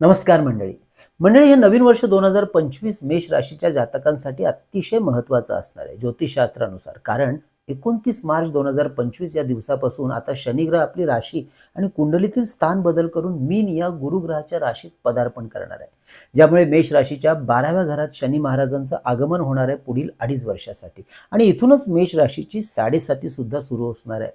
नमस्कार मंडळी. मंडळी हे नवीन वर्ष दोन हजार पंचवीस मेष राशीच्या जातकांसाठी अतिशय महत्वाचं असणार आहे ज्योतिषशास्त्रानुसार. कारण एकोणतीस मार्च दोन हजार पंचवीस या दिवसापासून आता शनिग्रह आपली राशी आणि कुंडलीतील स्थान बदल करून मीन या गुरुग्रहाच्या राशीत पदार्पण करणार आहे. ज्यामुळे मेष राशीच्या बाराव्या घरात शनी महाराजांचं आगमन होणार आहे पुढील अडीच वर्षासाठी. आणि इथूनच मेष राशीची साडेसाती सुद्धा सुरू असणार आहे.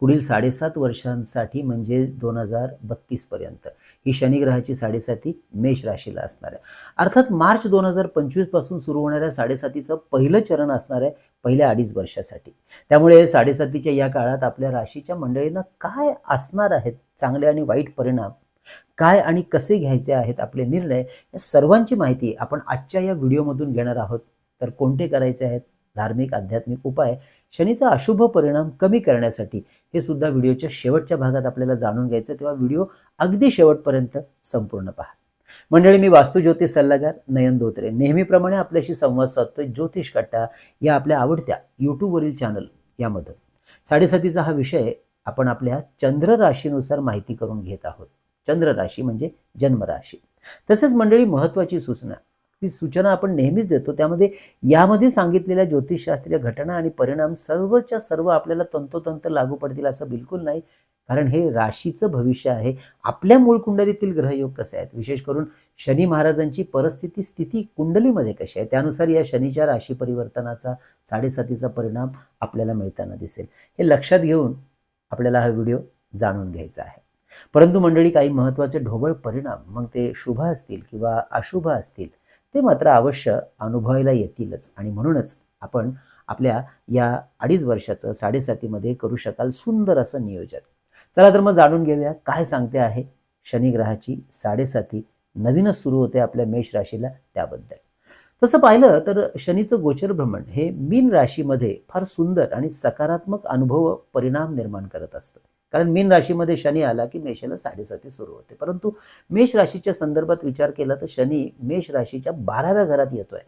पुढील साडेसात वर्षांसाठी म्हणजे दोन हजार बत्तीस पर्यंत. ही शनिग्रहाची साडेसाती मेष राशीला असणार आहे. अर्थात मार्च दोन हजार पंचवीसपासून सुरू होणाऱ्या साडेसातीचं पहिलं चरण असणार आहे पहिल्या अडीच वर्षासाठी. त्यामुळे साडेसातीच्या या काळात आपल्या राशीच्या मंडळींना काय असणार आहेत? चांगले आणि वाईट परिणाम? काय आणि कसे घ्यायचे आहेत आपले निर्णय? या सर्वांची माहिती आपण आजच्या या व्हिडिओमधून घेणार आहोत. तर कोणते करायचे आहेत? धार्मिक आध्यात्मिक उपाय शनीचा अशुभ परिणाम कमी करण्यासाठी हे सुद्धा व्हिडिओच्या शेवटच्या भागात आपल्याला जाणून घ्यायचं तेव्हा व्हिडिओ अगदी शेवटपर्यंत संपूर्ण पहा. मंडळी मी वास्तू ज्योतिष सल्लागार नयन धोत्रे. नेहमीप्रमाणे आपल्याशी संवाद साधतोय ज्योतिष कट्टा या आपल्या आवडत्या यूट्यूबवरील चॅनल यामध्ये. साडेसातीचा हा विषय आपण आपल्या चंद्र राशीनुसार माहिती करून घेत आहोत. चंद्र राशी म्हणजे जन्मराशी तसेच मंडळी महत्वाची सूचना. ती सूचना आपण नेहमीच देतो. त्यामध्ये यामध्ये सांगितलेल्या ज्योतिषशास्त्रीय घटना आणि परिणाम सर्वच्या सर्व आपल्याला तंतोतंत लागू पडतील असं बिलकुल नाही. कारण हे राशीचं भविष्य आहे. आपल्या मूळ कुंडलीतील ग्रहयोग कसे आहेत? विशेष करून शनी महाराजांची परिस्थिती स्थिती कुंडलीमध्ये कशी आहे? त्यानुसार या शनीच्या राशी परिवर्तनाचा साडेसातीचा परिणाम आपल्याला मिळताना दिसेल. हे लक्षात घेऊन आपल्याला हा व्हिडिओ जाणून घ्यायचा आहे. परंतु मंडळी काही महत्त्वाचे ढोबळ परिणाम मग ते शुभ असतील किंवा अशुभ असतील ते मात्र अवश्य अनुभवायला येतीलच. आणि म्हणूनच आपण आपल्या या अडीच वर्षाचं साडेसातीमध्ये करू शकाल सुंदर असं नियोजन. चला तर मग जाणून घेऊया काय सांगते आहे शनिग्रहाची साडेसाती. नवीनच सुरू होते आपल्या मेष राशीला त्याबद्दल. तसं पाहिलं तर शनीचं गोचर भ्रमण हे मीन राशीमध्ये फार सुंदर आणि सकारात्मक अनुभव परिणाम निर्माण करत असतं. कारण मीन राशीमध्ये शनी आला की मेषाला साडेसाती सुरू होते. परंतु मेष राशीच्या संदर्भात विचार केला तर शनी मेष राशीच्या बाराव्या घरात येतोय.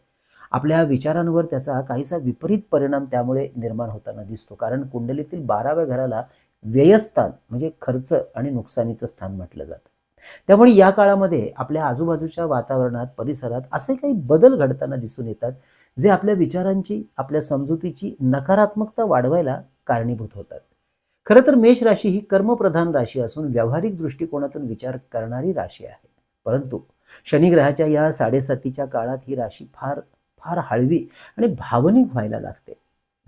आपल्या विचारांवर त्याचा काहीसा विपरीत परिणाम त्यामुळे निर्माण होताना दिसतो. कारण कुंडलीतील बाराव्या घराला व्ययस्थान म्हणजे खर्च आणि नुकसानीचं स्थान म्हटलं जातं. त्यामुळे या काळामध्ये आपल्या आजूबाजूच्या वातावरणात परिसरात असे काही बदल घडताना दिसून येतात जे आपल्या विचारांची आपल्या समजुतीची नकारात्मकता वाढवायला कारणीभूत होतात. खरं तर मेष राशी ही कर्मप्रधान राशी असून व्यावहारिक दृष्टिकोनातून विचार करणारी राशी आहे. परंतु शनिग्रहाच्या या साडेसातीच्या काळात ही राशी फार फार हळवी आणि भावनिक व्हायला लागते.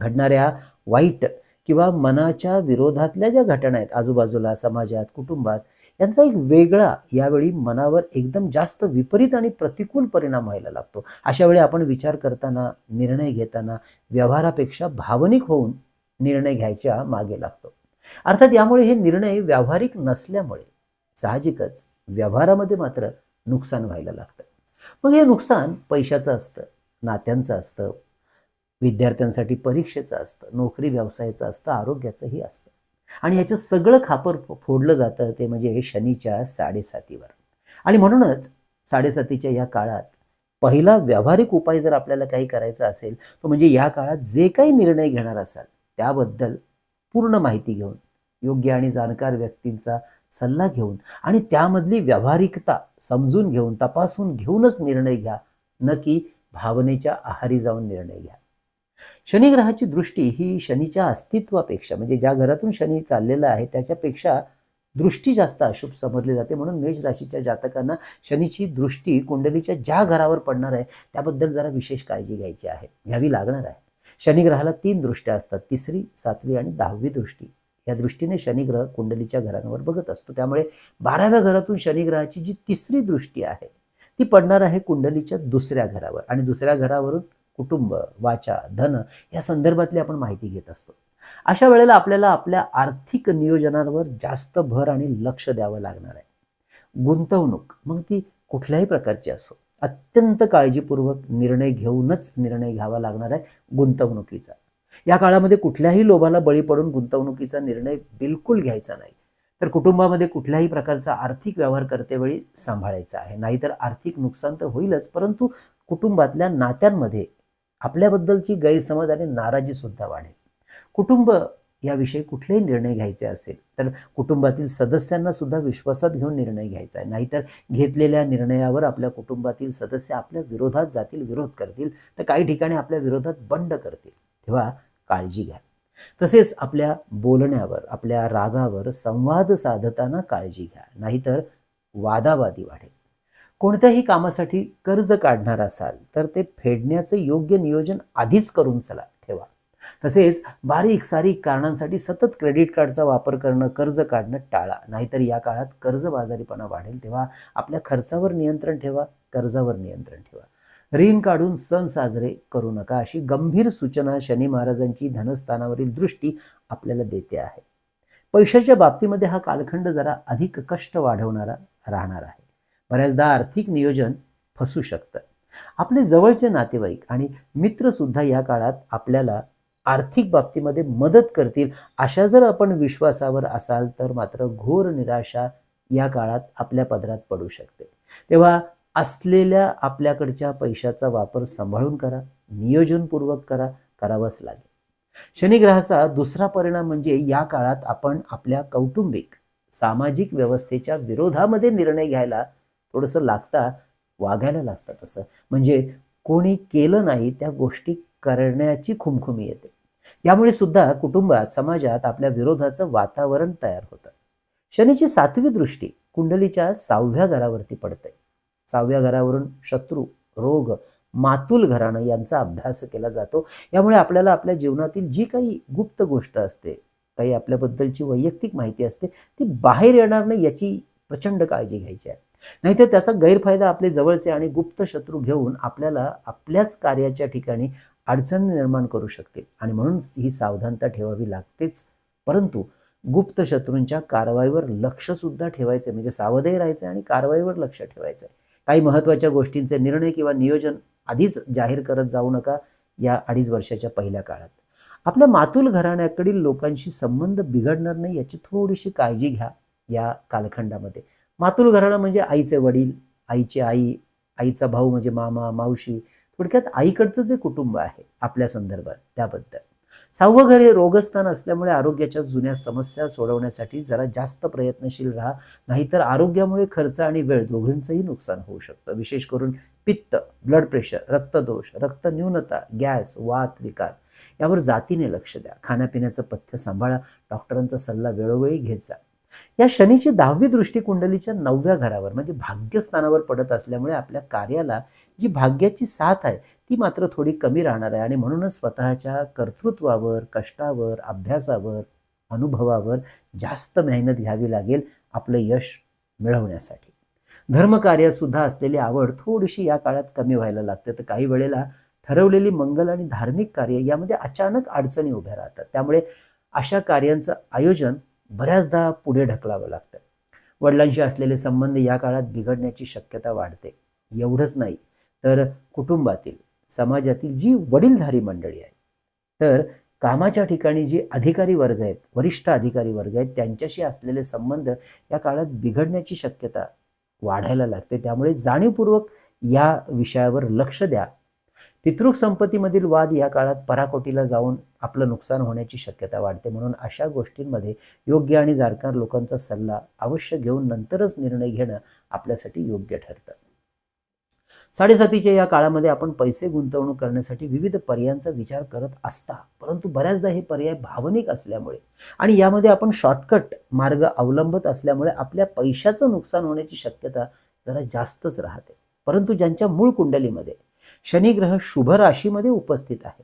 घडणाऱ्या वाईट किंवा मनाच्या विरोधातल्या ज्या घटना आहेत आजूबाजूला समाजात कुटुंबात यांचा एक वेगळा यावेळी मनावर एकदम जास्त विपरीत आणि प्रतिकूल परिणाम व्हायला लागतो. अशा वेळी आपण विचार करताना निर्णय घेताना व्यवहारापेक्षा भावनिक होऊन निर्णय घ्यायच्या मागे लागतो. अर्थात यामुळे हे निर्णय व्यावहारिक नसल्यामुळे साहजिकच व्यवहारामध्ये मात्र नुकसान व्हायला लागतं. मग हे नुकसान पैशाचं असतं नात्यांचं असतं विद्यार्थ्यांसाठी परीक्षेचं असतं नोकरी व्यवसायाचं असतं आरोग्याचंही असतं. आणि ह्याचं सगळं खापर फोडलं जातं ते म्हणजे शनीच्या साडेसातीवर. आणि म्हणूनच साडेसातीच्या या काळात पहिला व्यावहारिक उपाय जर आपल्याला काही करायचा असेल तो म्हणजे या काळात जे काही निर्णय घेणार असाल त्याबद्दल पूर्ण माहिती घेऊन योग्य आणि जाणकार व्यक्तींचा सल्ला घेऊन आणि त्यामधली व्यावहारिकता समजून घेऊन तपासून घेऊनच निर्णय घ्या. न की भावनेच्या आहारी जाऊन निर्णय घ्या. शनिग्रहाची दृष्टी ही शनीच्या अस्तित्वापेक्षा म्हणजे ज्या घरातून शनी चाललेला आहे त्याच्यापेक्षा दृष्टी जास्त अशुभ समजली जाते. म्हणून मेष राशीच्या जातकांना शनीची दृष्टी कुंडलीच्या ज्या घरावर पडणार आहे त्याबद्दल जरा विशेष काळजी घ्यायची आहे घ्यावी लागणार आहे. शनिग्रहाला तीन दृष्ट्या असतात. तिसरी सातवी आणि दहावी दृष्टी. या दृष्टीने शनिग्रह कुंडलीच्या घरांवर बघत असतो. त्यामुळे बाराव्या घरातून शनिग्रहाची जी तिसरी दृष्टी आहे ती पडणार आहे कुंडलीच्या दुसऱ्या घरावर. आणि दुसऱ्या घरावरून कुटुंब वाचा धन या संदर्भातली आपण माहिती घेत असतो. अशा वेळेला आपल्याला आपल्या आर्थिक नियोजनावर जास्त भर आणि लक्ष द्यावं लागणार आहे. गुंतवणूक मग ती कुठल्याही प्रकारची असो अत्यंत काळजीपूर्वक निर्णय घेऊनच निर्णय घ्यावा लागणार आहे गुंतवणुकीचा. या काळामध्ये कुठल्याही लोभाला बळी पडून गुंतवणुकीचा निर्णय बिलकुल घ्यायचा नाही. तर कुटुंबामध्ये कुठल्याही प्रकारचा आर्थिक व्यवहार करतेवेळी सांभाळायचा आहे. नाहीतर आर्थिक नुकसान तर होईलच परंतु कुटुंबातल्या नात्यांमध्ये आपल्याबद्दलची गैरसमज आणि नाराजीसुद्धा वाढेल. कुटुंब याविषयी कुठलेही निर्णय घ्यायचे असेल तर कुटुंबातील सदस्यांना सुद्धा विश्वासात घेऊन निर्णय घ्यायचा आहे. नाहीतर घेतलेल्या निर्णयावर आपल्या कुटुंबातील सदस्य आपल्या विरोधात जातील विरोध करतील तर काही ठिकाणी आपल्या विरोधात बंड करतील. तेव्हा काळजी घ्या. तसेच आपल्या बोलण्यावर आपल्या रागावर संवाद साधताना काळजी घ्या. नाहीतर वादावादी वाढेल. कोणत्याही कामासाठी कर्ज काढणार असाल तर ते फेडण्याचं योग्य नियोजन आधीच करून चला. तसेच बारीक सारीक कारणांसाठी सतत क्रेडिट कार्डचा वापर करणं कर्ज काढणं टाळा. नाहीतर या काळात कर्जबाजारीपणा वाढेल तेव्हा आपल्या खर्चावर नियंत्रण ठेवा कर्जावर नियंत्रण ठेवा. ऋण काढून सण साजरे करू नका अशी गंभीर सूचना शनी महाराजांची धनस्थानावरील दृष्टी आपल्याला देते आहे. पैशाच्या बाबतीमध्ये हा कालखंड जरा अधिक कष्ट वाढवणारा राहणार आहे. बऱ्याचदा आर्थिक नियोजन फसू शकतं. आपले जवळचे नातेवाईक आणि मित्र सुद्धा या काळात आपल्याला आर्थिक बाबतीमध्ये मदत करतील अशा जर आपण विश्वासावर असाल तर मात्र घोर निराशा या काळात आपल्या पदरात पडू शकते. तेव्हा असलेल्या आपल्याकडच्या पैशाचा वापर सांभाळून करा नियोजनपूर्वक करा करावंच लागेल. शनिग्रहाचा दुसरा परिणाम म्हणजे या काळात आपण आपल्या कौटुंबिक सामाजिक व्यवस्थेच्या विरोधामध्ये निर्णय घ्यायला थोडंसं लागता वागायला लागतं तसं. म्हणजे कोणी केलं नाही त्या गोष्टी करण्याची खुमखुमी येते. यामुळे सुद्धा कुटुंबात समाजात आपल्या विरोधाचं वातावरण तयार होतं. शनीची सातवी दृष्टी कुंडलीच्या सहाव्या घरावरती पडते. सहाव्या घरावरून शत्रू रोग मातुल घराणं यांचा अभ्यास केला जातो. यामुळे आपल्याला आपल्या जीवनातील जी काही गुप्त गोष्ट असते काही आपल्याबद्दलची वैयक्तिक माहिती असते ती बाहेर येणार नाही याची प्रचंड काळजी घ्यायची आहे. नाहीतर त्याचा गैरफायदा आपले जवळचे आणि गुप्त शत्रू घेऊन आपल्याला आपल्याच कार्याच्या ठिकाणी अडचण निर्माण करू शकतील. आणि म्हणून ही सावधानता ठेवावी लागतेच. परंतु गुप्त शत्रूंच्या कारवाईवर लक्ष सुद्धा ठेवायचं म्हणजे सावधही राहायचं आणि कारवाईवर लक्ष ठेवायचं आहे काही महत्त्वाच्या गोष्टींचे निर्णय किंवा नियोजन आधीच जाहीर करत जाऊ नका या अडीच वर्षाच्या पहिल्या काळात. आपल्या मातुल घराण्याकडील लोकांशी संबंध बिघडणार नाही याची थोडीशी काळजी घ्या या कालखंडामध्ये. मातुल घराणं म्हणजे आईचे वडील आईची आई आईचा भाऊ म्हणजे मामा मावशी थोडक्यात आईकडचं जे कुटुंब आहे आपल्या संदर्भात त्याबद्दल. सहावं घर हे रोगस्थान असल्यामुळे आरोग्याच्या जुन्या समस्या सोडवण्यासाठी जरा जास्त प्रयत्नशील राहा नाहीतर आरोग्यामुळे खर्च आणि वेळ दोघींचंही नुकसान होऊ शकतं. विशेष करून पित्त ब्लड प्रेशर रक्तदोष रक्त न्यूनता गॅस वात विकार यावर जातीने लक्ष द्या. खाण्यापिण्याचं पथ्य सांभाळा. डॉक्टरांचा सल्ला वेळोवेळी घेत जा. या शनीची दहावी दृष्टी कुंडलीच्या नवव्या घरावर म्हणजे भाग्यस्थानावर पडत असल्यामुळे आपल्या कार्याला जी भाग्याची साथ आहे ती मात्र थोडी कमी राहणार आहे. आणि म्हणूनच स्वतःच्या कर्तृत्वावर कष्टावर अभ्यासावर अनुभवावर जास्त मेहनत घ्यावी लागेल आपलं यश मिळवण्यासाठी. धर्मकार्यात सुद्धा असलेली आवड थोडीशी या काळात कमी व्हायला लागते. तर काही वेळेला ठरवलेली मंगल आणि धार्मिक कार्य यामध्ये अचानक अडचणी उभ्या राहतात. त्यामुळे अशा कार्यांचं आयोजन बऱ्याचदा पुढे ढकलावं लागतं. वडिलांशी असलेले संबंध या काळात बिघडण्याची शक्यता वाढते. एवढंच नाही तर कुटुंबातील समाजातील जी वडीलधारी मंडळी आहे तर कामाच्या ठिकाणी जे अधिकारी वर्ग आहेत वरिष्ठ अधिकारी वर्ग आहेत त्यांच्याशी असलेले संबंध या काळात बिघडण्याची शक्यता वाढायला लागते. त्यामुळे जाणीवपूर्वक या विषयावर लक्ष द्या. पितृक संपत्तीमधील वाद या काळात पराकोटीला जाऊन आपलं नुकसान होण्याची शक्यता वाढते म्हणून अशा गोष्टींमध्ये योग्य आणि जाणकार लोकांचा सल्ला अवश्य घेऊन नंतरच निर्णय घेणं आपल्यासाठी योग्य ठरतं. साडेसातीच्या या काळामध्ये आपण पैसे गुंतवणूक करण्यासाठी विविध पर्यायांचा विचार करत असता परंतु बऱ्याचदा हे पर्याय भावनिक असल्यामुळे आणि यामध्ये आपण शॉर्टकट मार्ग अवलंबत असल्यामुळे आपल्या पैशाचं नुकसान होण्याची शक्यता जरा जास्तच राहते. परंतु ज्यांच्या मूळ कुंडलीमध्ये शनिग्रह शुभ राशीमध्ये उपस्थित आहे.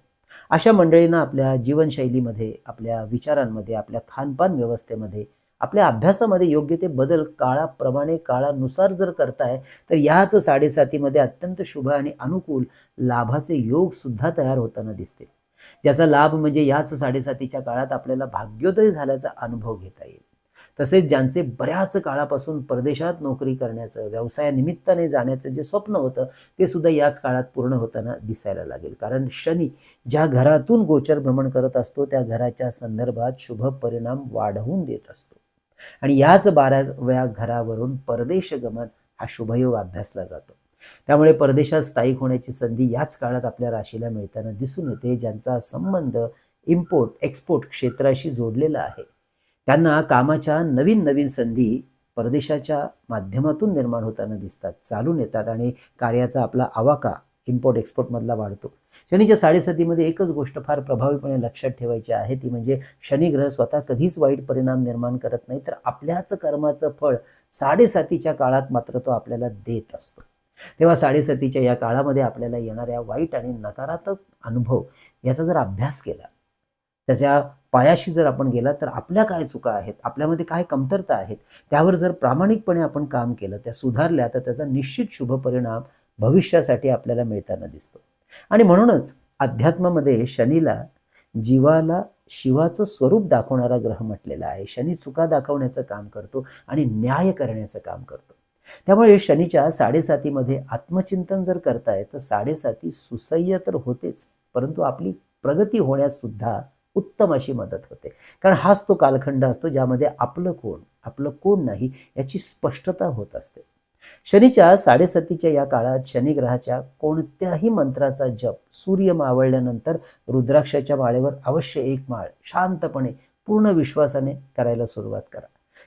अशा मंडळींना आपल्या जीवनशैलीमध्ये आपल्या विचारांमध्ये आपल्या खानपान व्यवस्थेमध्ये आपल्या अभ्यासामध्ये योग्य ते बदल काळाप्रमाणे काळानुसार जर करताय तर याच साडेसातीमध्ये अत्यंत शुभ आणि अनुकूल लाभाचे योग सुद्धा तयार होताना दिसतील. ज्याचा लाभ म्हणजे याच साडेसातीच्या काळात आपल्याला भाग्योदय झाल्याचा अनुभव घेता येईल. तसेच ज्यांचे बऱ्याच काळापासून परदेशात नोकरी करण्याचं व्यवसायानिमित्ताने जाण्याचं जे स्वप्न होतं ते सुद्धा याच काळात पूर्ण होताना दिसायला लागेल. कारण शनी ज्या घरातून गोचर भ्रमण करत असतो त्या घराच्या संदर्भात शुभ परिणाम वाढवून देत असतो. आणि याच बाराव्या घरावरून परदेश गमन हा शुभयोग अभ्यासला जातो. त्यामुळे परदेशात स्थायिक होण्याची संधी याच काळात आपल्या राशीला मिळताना दिसून येते ज्यांचा संबंध इम्पोर्ट एक्सपोर्ट क्षेत्राशी जोडलेला आहे. त्यांना कामाच्या नवीन नवीन संधी परदेशाच्या माध्यमातून निर्माण होताना दिसतात चालून येतात आणि कार्याचा आपला आवाका इम्पोर्ट एक्सपोर्टमधला वाढतो. शनीच्या साडेसातीमध्ये एकच गोष्ट फार प्रभावीपणे लक्षात ठेवायची आहे ती म्हणजे शनिग्रह स्वतः कधीच वाईट परिणाम निर्माण करत नाही तर आपल्याच कर्माचं फळ साडेसातीच्या काळात मात्र तो आपल्याला देत असतो. तेव्हा साडेसातीच्या या काळामध्ये आपल्याला येणाऱ्या वाईट आणि नकारात्मक अनुभव याचा जर अभ्यास केला त्याच्या पायाशी जर आपण गेला तर आपल्या काय चुका आहेत? आपल्यामध्ये काय कमतरता आहेत? त्यावर जर प्रामाणिकपणे आपण काम केलं त्या सुधारल्या तर त्याचा निश्चित शुभ परिणाम भविष्यासाठी आपल्याला मिळताना दिसतो. आणि म्हणूनच अध्यात्मामध्ये शनीला जीवाला शिवाचं स्वरूप दाखवणारा ग्रह म्हटलेला आहे. शनी चुका दाखवण्याचं काम करतो आणि न्याय करण्याचं काम करतो. त्यामुळे शनीच्या साडेसातीमध्ये आत्मचिंतन जर करताय तर साडेसाती सुसह्य तर होतेच. परंतु आपली प्रगती होण्यास सुद्धा उत्तम अशी मदत होते. कारण हाच तो कालखंड असतो ज्यामध्ये आपलं कोण आपलं कोण नाही याची स्पष्टता होत असते. शनीच्या साडेसतीच्या या काळात शनिग्रहाच्या कोणत्याही मंत्राचा जप सूर्य मावळल्यानंतर रुद्राक्षाच्या माळेवर अवश्य एक माळ शांतपणे पूर्ण विश्वासाने करायला सुरुवात करा.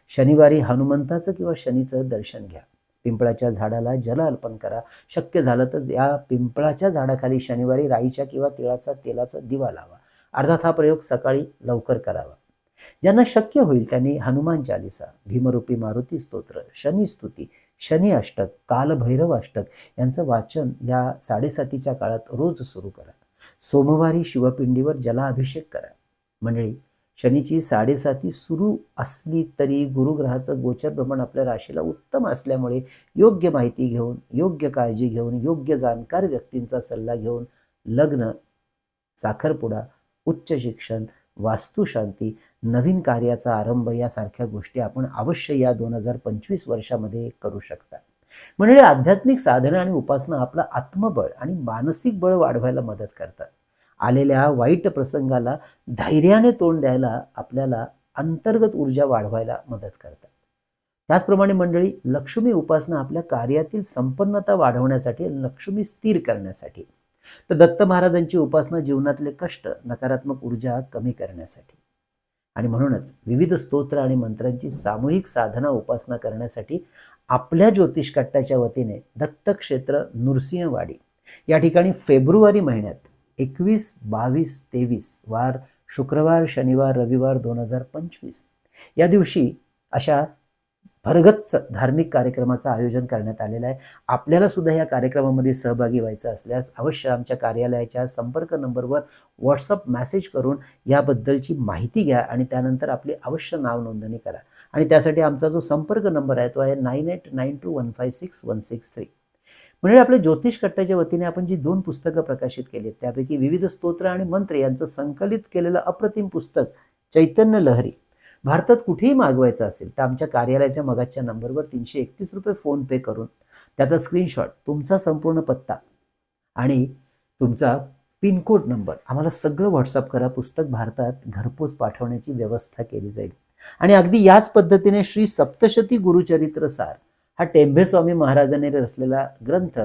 शनिवारी हनुमंताचं किंवा शनीचं दर्शन घ्या. पिंपळाच्या झाडाला जल अर्पण करा. शक्य झालं तर या पिंपळाच्या झाडाखाली शनिवारी राईच्या किंवा तिळाचा तेलाचा दिवा लावा. अर्थात हा प्रयोग सकाळी लवकर करावा. ज्यांना शक्य होईल त्यांनी हनुमान चालिसा भीमरूपी मारुती स्तोत्र शनी स्तुती शनी अष्टक कालभैरव अष्टक यांचं वाचन या साडेसातीच्या काळात रोज सुरू करा. सोमवारी शिवपिंडीवर जलाभिषेक करा. मंडळी शनीची साडेसाती सुरू असली तरी गुरुग्रहाचं गोचर भ्रमण आपल्या राशीला उत्तम असल्यामुळे योग्य माहिती घेऊन योग्य काळजी घेऊन योग्य जाणकार व्यक्तींचा सल्ला घेऊन लग्न साखरपुडा उच्च शिक्षण वास्तुशांती नवीन कार्याचा आरंभ यासारख्या गोष्टी आपण अवश्य या दोन हजार पंचवीस वर्षामध्ये करू शकता. म्हणजे आध्यात्मिक साधना आणि उपासना आपलं आत्मबळ आणि मानसिक बळ वाढवायला मदत करतात. आलेल्या वाईट प्रसंगाला धैर्याने तोंड द्यायला आपल्याला अंतर्गत ऊर्जा वाढवायला मदत करतात. त्याचप्रमाणे मंडळी लक्ष्मी उपासना आपल्या कार्यातील संपन्नता वाढवण्यासाठी लक्ष्मी स्थिर करण्यासाठी. तर दत्त महाराजांची उपासना जीवनातले कष्ट नकारात्मक ऊर्जा कमी करण्यासाठी. आणि म्हणूनच विविध स्तोत्र आणि मंत्रांची सामूहिक साधना उपासना करण्यासाठी आपल्या ज्योतिषकट्टाच्या वतीने दत्तक्षेत्र नृसिंहवाडी या ठिकाणी फेब्रुवारी महिन्यात एकवीस बावीस तेवीस वार शुक्रवार शनिवार रविवार दोन हजार पंचवीस या दिवशी अशा भरगच्च धार्मिक कार्यक्रमाचं आयोजन करण्यात आलेलं आहे. आपल्याला सुद्धा या कार्यक्रमामध्ये सहभागी व्हायचं असल्यास अवश्य आमच्या कार्यालयाच्या संपर्क नंबरवर व्हॉट्सअप मेसेज करून याबद्दलची माहिती घ्या आणि त्यानंतर आपली अवश्य नाव नोंदणी करा. आणि त्यासाठी आमचा जो संपर्क नंबर आहे तो आहे nine eight nine two one five six one six three. म्हणजे आपल्या ज्योतिष कट्ट्याच्या वतीने आपण जी दोन पुस्तकं प्रकाशित केली त्यापैकी विविध स्तोत्र आणि मंत्र यांचं संकलित केलेलं अप्रतिम पुस्तक चैतन्य लहरी. भारतात कुठेही मागवायचं असेल तर आमच्या कार्यालयाच्या मगाच्या नंबरवर तीनशे एकतीस रुपये फोन पे करून त्याचा स्क्रीनशॉट तुमचा संपूर्ण पत्ता आणि तुमचा पिनकोड नंबर आम्हाला सगळं व्हॉट्सअप करा पुस्तक भारतात घरपोच पाठवण्याची व्यवस्था केली जाईल. आणि अगदी याच पद्धतीने श्री सप्तशती गुरुचरित्र सार हा टेंभे स्वामी महाराजांनी रचलेला ग्रंथ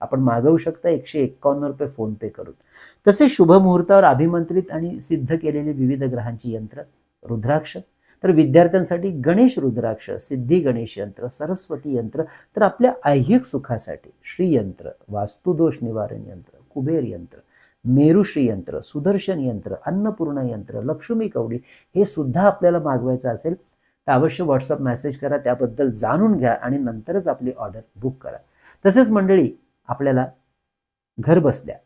आपण मागवू शकता एकशे एक्कावन्न रुपये फोन पे करून. तसे शुभ मुहूर्तावर अभिमंत्रित आणि सिद्ध केलेले विविध ग्रहांची यंत्र रुद्राक्ष तर विद्यार्थ्यांसाठी गणेश रुद्राक्ष सिद्धी गणेश यंत्र सरस्वती यंत्र तर आपल्या ऐहिक सुखासाठी श्रीयंत्र वास्तुदोष निवारण यंत्र कुबेर यंत्र मेरुश्री यंत्र सुदर्शन यंत्र अन्नपूर्णा यंत्र लक्ष्मी कवडी हे सुद्धा आपल्याला मागवायचं असेल तर अवश्य व्हॉट्सअप मेसेज करा त्याबद्दल जाणून घ्या आणि नंतरच आपली ऑर्डर बुक करा. तसेच मंडळी आपल्याला घर बसल्या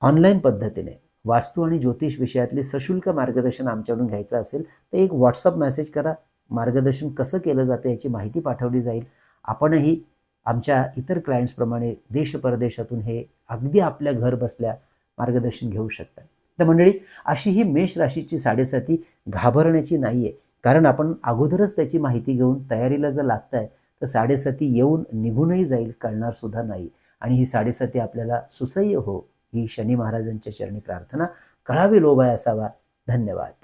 ऑनलाईन पद्धतीने वास्तू आणि ज्योतिष विषयातले सशुल्क मार्गदर्शन आमच्याकडून घ्यायचं असेल तर एक व्हॉट्सअप मेसेज करा. मार्गदर्शन कसं केलं जातं याची माहिती पाठवली जाईल. आपणही आमच्या इतर क्लायंट्सप्रमाणे देश परदेशातून हे अगदी आपल्या घर बसल्या मार्गदर्शन घेऊ शकता. तर मंडळी अशी ही मेष राशीची साडेसाती घाबरण्याची नाही आहे कारण आपण अगोदरच त्याची माहिती घेऊन तयारीला जर लागताय तर साडेसाती येऊन निघूनही जाईल कळणार सुद्धा नाही. आणि ही साडेसाती आपल्याला सुसह्य हो ही शनी महाराजांच्या चरणी प्रार्थना. कळावी लोभाय असावा. धन्यवाद.